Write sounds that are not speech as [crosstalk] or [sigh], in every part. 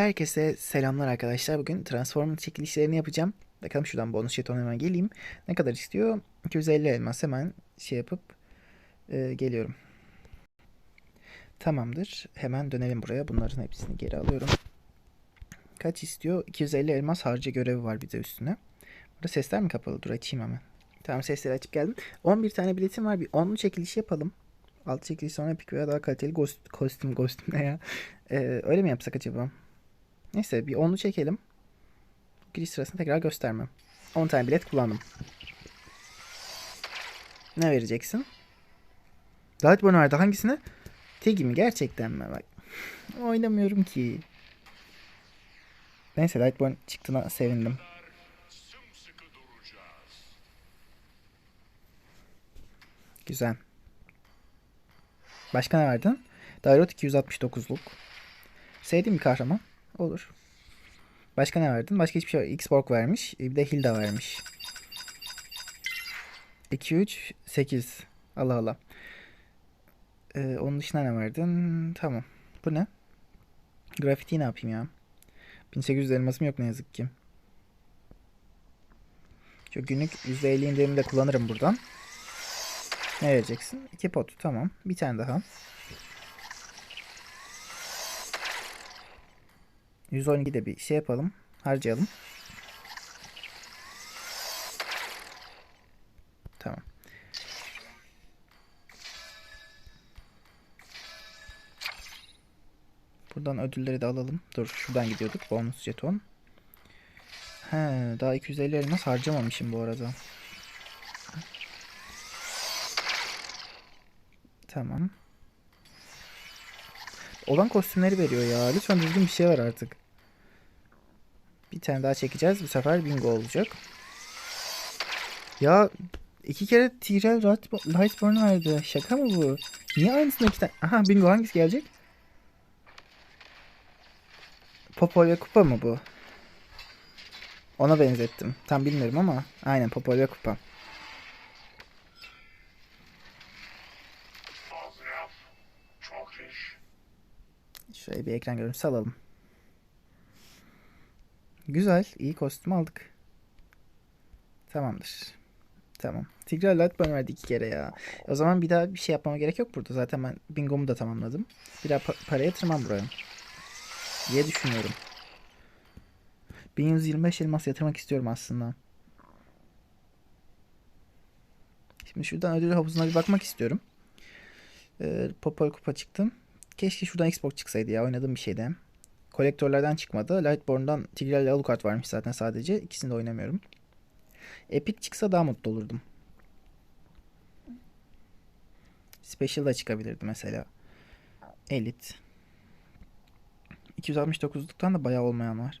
Herkese selamlar arkadaşlar. Bugün Transformer çekilişlerini yapacağım. Bakalım şuradan bonus jeton hemen geleyim. Ne kadar istiyor? 250 elmas hemen şey yapıp e, geliyorum. Tamamdır. Hemen dönelim buraya. Bunların hepsini geri alıyorum. Kaç istiyor? 250 elmas harca görevi var bir de üstüne. Burada sesler mi kapalı? Dur açayım hemen. Tamam sesleri açıp geldim. 11 tane biletim var. Bir 10'lu çekiliş yapalım. Alt çekiliş sonra epik veya daha kaliteli kostüm kostüm [laughs] ne ya? Ee, öyle mi yapsak acaba? Neyse bir onu çekelim. Giriş sırasında tekrar göstermem. 10 tane bilet kullandım. Ne vereceksin? Lightborn vardı hangisine? Tegi mi gerçekten mi? Bak. Oynamıyorum ki. Neyse Lightborn çıktığına sevindim. Güzel. Başka ne verdin? Dairot 269'luk. Sevdiğim bir kahraman. Olur. Başka ne verdin? Başka hiçbir şey. Xborg vermiş. Bir de Hilda vermiş. 2, 3, 8. Allah Allah. Ee, onun dışında ne verdin? Tamam. Bu ne? Grafiti ne yapayım ya? 1800 elmasım yok ne yazık ki. Şu günlük %50 indirimi de kullanırım buradan. Ne vereceksin? 2 pot. Tamam. Bir tane daha. 112'de bir şey yapalım. Harcayalım. Tamam. Buradan ödülleri de alalım. Dur şuradan gidiyorduk. Bonus jeton. He, daha 250 elmas harcamamışım bu arada. Tamam. Olan kostümleri veriyor ya. Lütfen düzgün bir şey ver artık. Bir tane daha çekeceğiz. Bu sefer bingo olacak. Ya iki kere Tyrell Lightborn verdi. Şaka mı bu? Niye aynısını iki tane? Aha bingo hangisi gelecek? Popol ve Kupa mı bu? Ona benzettim. Tam bilmiyorum ama aynen Popol ve Kupa. Şöyle bir ekran görüntüsü alalım. Güzel. iyi kostüm aldık. Tamamdır. Tamam. Tigreal Lightburn verdi iki kere ya. O zaman bir daha bir şey yapmama gerek yok burada. Zaten ben bingomu da tamamladım. Bir daha pa para yatırmam buraya. diye düşünüyorum. 1125 elmas yatırmak istiyorum aslında. Şimdi şuradan ödül havuzuna bir bakmak istiyorum. Ee, Popol kupa çıktım. Keşke şuradan Xbox çıksaydı ya oynadığım bir şeyde. Kolektörlerden çıkmadı. Lightborn'dan Tigreal ile Alucard varmış zaten sadece. İkisini de oynamıyorum. Epic çıksa daha mutlu olurdum. Special da çıkabilirdi mesela. Elite. 269'luktan da bayağı olmayan var.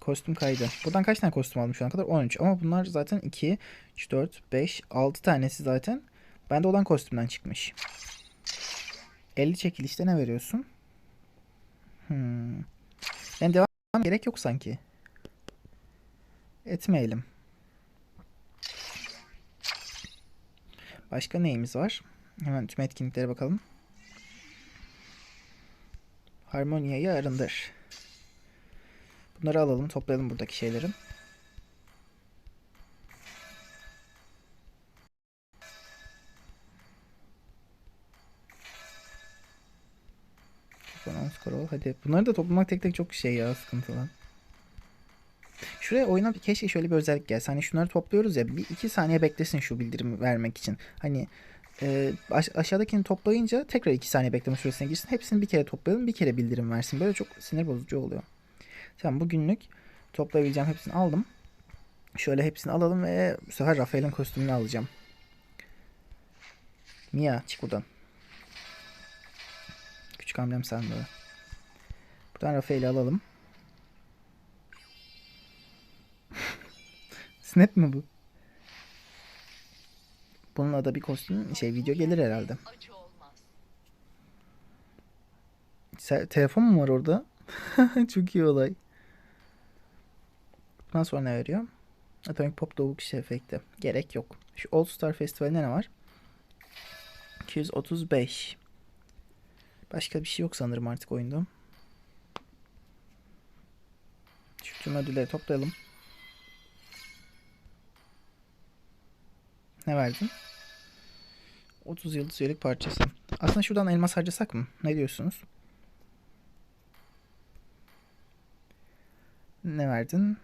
Kostüm kaydı. Buradan kaç tane kostüm aldım şu ana kadar? 13. Ama bunlar zaten 2, 3, 4, 5, 6 tanesi zaten bende olan kostümden çıkmış. 50 çekilişte ne veriyorsun? Hmm. Yani devam gerek yok sanki. Etmeyelim. Başka neyimiz var? Hemen tüm etkinliklere bakalım. Harmonia'yı arındır. Bunları alalım, toplayalım buradaki şeyleri. Scroll. Hadi. Bunları da toplamak tek tek çok şey ya sıkıntılı. Şuraya oyuna keşke şöyle bir özellik gelse. Hani şunları topluyoruz ya bir iki saniye beklesin şu bildirimi vermek için. Hani e, aş aşağıdakini toplayınca tekrar iki saniye bekleme süresine girsin. Hepsini bir kere toplayalım bir kere bildirim versin. Böyle çok sinir bozucu oluyor. Tamam bugünlük toplayabileceğim hepsini aldım. Şöyle hepsini alalım ve bu sefer Rafael'in kostümünü alacağım. Mia çık buradan. Küçük hamlem sende. Buradan Rafael'i alalım. [laughs] Snap mi bu? Bununla da bir kostüm şey video gelir herhalde. Se- telefon mu var orada? [laughs] Çok iyi olay. Bundan sonra ne veriyor? Atomic Pop Doğu kişi efekti. Gerek yok. Şu All Star Festival'de ne var? 235. Başka bir şey yok sanırım artık oyunda. Tüm ödülleri toplayalım. Ne verdin? 30 yıldız üyelik parçası. Aslında şuradan elmas harcasak mı? Ne diyorsunuz? Ne verdin?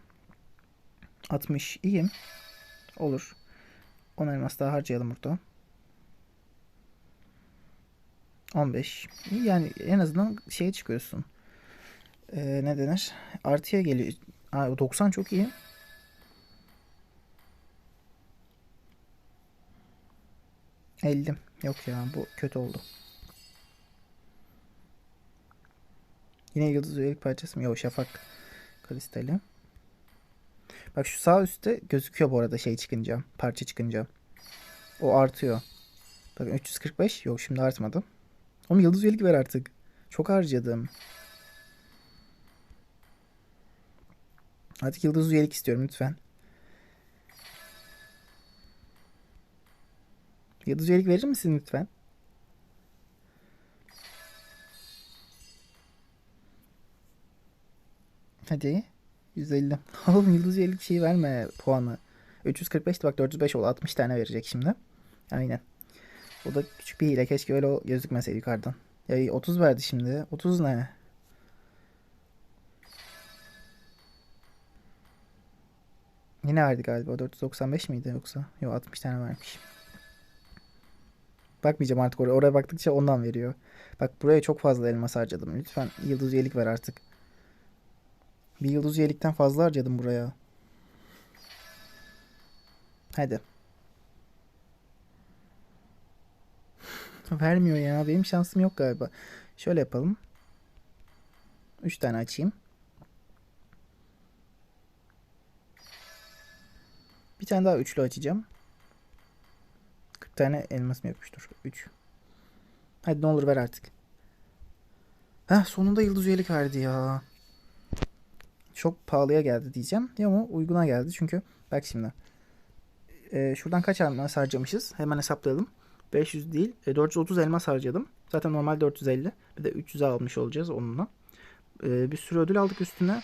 60 iyi. Olur. 10 elmas daha harcayalım burada. 15. İyi yani en azından şeye çıkıyorsun. Ee, ne denir? Artıya geliyor. Aa, 90 çok iyi. Eldim. Yok ya bu kötü oldu. Yine yıldız üyelik parçası mı? Yok şafak kristali. Bak şu sağ üstte gözüküyor bu arada şey çıkınca. Parça çıkınca. O artıyor. Bakın 345. Yok şimdi artmadı. Oğlum yıldız üyelik ver artık. Çok harcadım. Artık yıldız üyelik istiyorum lütfen. Yıldız üyelik verir misin lütfen? Hadi. 150. [laughs] Oğlum yıldız üyelik şeyi verme puanı. 345'ti bak 405 oldu. 60 tane verecek şimdi. Aynen. O da küçük bir hile. Keşke öyle gözükmeseydi yukarıdan. Ya 30 verdi şimdi. 30 ne? Yine verdi galiba. 495 miydi yoksa? Yok 60 tane vermiş. Bakmayacağım artık oraya. Oraya baktıkça ondan veriyor. Bak buraya çok fazla elmas harcadım. Lütfen yıldız üyelik ver artık. Bir yıldız üyelikten fazla harcadım buraya. Hadi. Vermiyor ya. Benim şansım yok galiba. Şöyle yapalım. 3 tane açayım. Tane daha üçlü açacağım. 40 tane elmas mı yapmıştır? 3. Hadi ne olur ver artık. Heh sonunda yıldız üyelik verdi ya. Çok pahalıya geldi diyeceğim. Ya ama uyguna geldi çünkü bak şimdi. Ee, şuradan kaç elmas harcamışız? Hemen hesaplayalım. 500 değil. E, 430 elmas harcadım. Zaten normal 450. Bir de 300 almış olacağız onunla. Ee, bir sürü ödül aldık üstüne.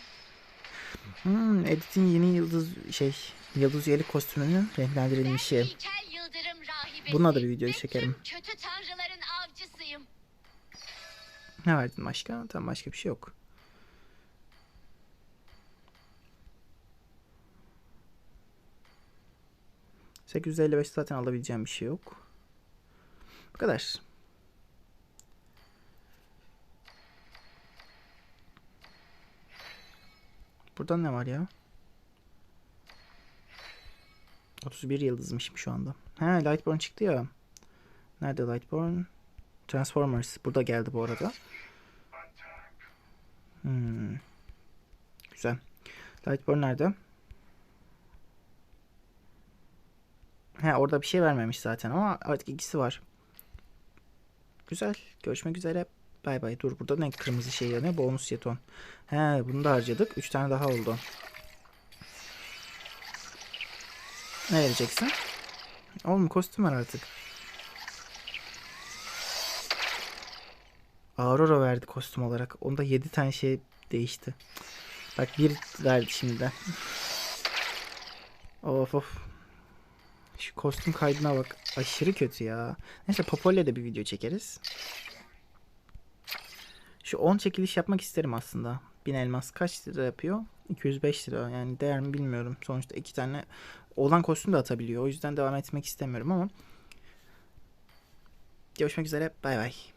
Hmm, Edith'in yeni yıldız şey yıldız üyelik kostümünün renklendirilmişi. Bununla da bir video çekerim. Kötü tanrıların avcısıyım. Ne verdin başka? Tamam başka bir şey yok. ...855 zaten alabileceğim bir şey yok. Bu kadar. Buradan ne var ya? 31 yıldızmış şu anda. He Lightborn çıktı ya. Nerede Lightborn? Transformers. Burada geldi bu arada. Hmm. Güzel. Lightborn nerede? He orada bir şey vermemiş zaten ama artık ikisi var. Güzel. Görüşmek üzere. Bay bay. Dur burada ne kırmızı şey ya ne bonus jeton. He bunu da harcadık. 3 tane daha oldu. Ne vereceksin? Oğlum kostüm var artık. Aurora verdi kostüm olarak. Onda 7 tane şey değişti. Bak bir verdi şimdi. of of. Şu kostüm kaydına bak. Aşırı kötü ya. Neyse Popol'le de bir video çekeriz. Şu 10 çekiliş yapmak isterim aslında. 1000 elmas kaç lira yapıyor? 205 lira. Yani değer mi bilmiyorum. Sonuçta iki tane olan kostüm de atabiliyor. O yüzden devam etmek istemiyorum ama. Görüşmek üzere. Bay bay.